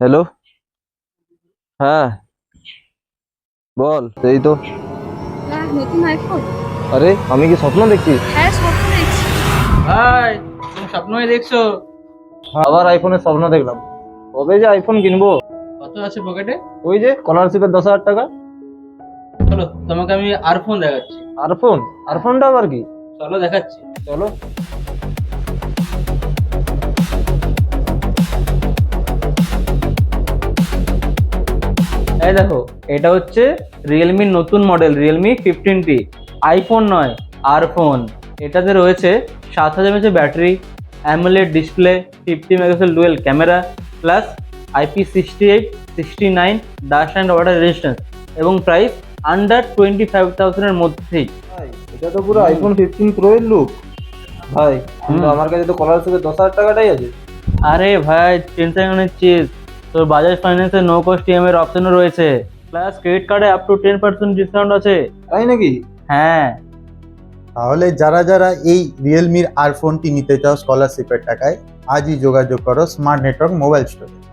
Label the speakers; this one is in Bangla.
Speaker 1: হ্যালো? হ্যাঁ। বল এই তো।
Speaker 2: হ্যাঁ আইফোন
Speaker 1: আরে আমি কি স্বপ্ন দেখছি?
Speaker 2: হ্যাঁ স্বপ্ন দেখছি।
Speaker 3: ভাই তুমি স্বপ্নই দেখছ?
Speaker 1: আবার আইফোনের স্বপ্ন দেখলাম। কবে যে আইফোন কিনবো?
Speaker 3: কত আছে পকেটে
Speaker 1: ওই যে স্কলারশিপের দশ হাজার টাকা।
Speaker 3: চলো তোমাকে আমি আর ফোন দেখাচ্ছি।
Speaker 1: আর ফোন আর ফোনটা আবার কি?
Speaker 3: চলো দেখাচ্ছি।
Speaker 1: চলো।
Speaker 3: এই দেখো এটা হচ্ছে রিয়েলমির নতুন model Realme fifteen T iPhone নয় আর ফোন এটাতে রয়েছে সাত হাজার এমএচের battery AMOLED display fifty megapixel dual camera plus IP sixty eight sixty nine dust and water resistance এবং প্রাইস আন্ডার টোয়েন্টি ফাইভ থাউজেন্ডের মধ্যেই
Speaker 1: এটা তো পুরো আইফোন ফিফটিন প্রো এর লুক ভাই আমার কাছে তো স্কলারশিপের দশ হাজার টাকাটাই আছে।
Speaker 3: আরে ভাই টেনশন অনেক তোর বাজাজ ফাইন্যান্সে নো কস্ট ইএমআই এর অপশনও রয়েছে। প্লাস ক্রেডিট কার্ডে up to ten percent discount আছে।
Speaker 1: তাই নাকি?
Speaker 3: হ্যাঁ।
Speaker 4: তাহলে যারা যারা এই রিয়েলমির আর ফোনটি নিতে চাও স্কলারশিপের টাকায় আজই যোগাযোগ করো স্মার্ট নেটওয়ার্ক মোবাইল স্টোরে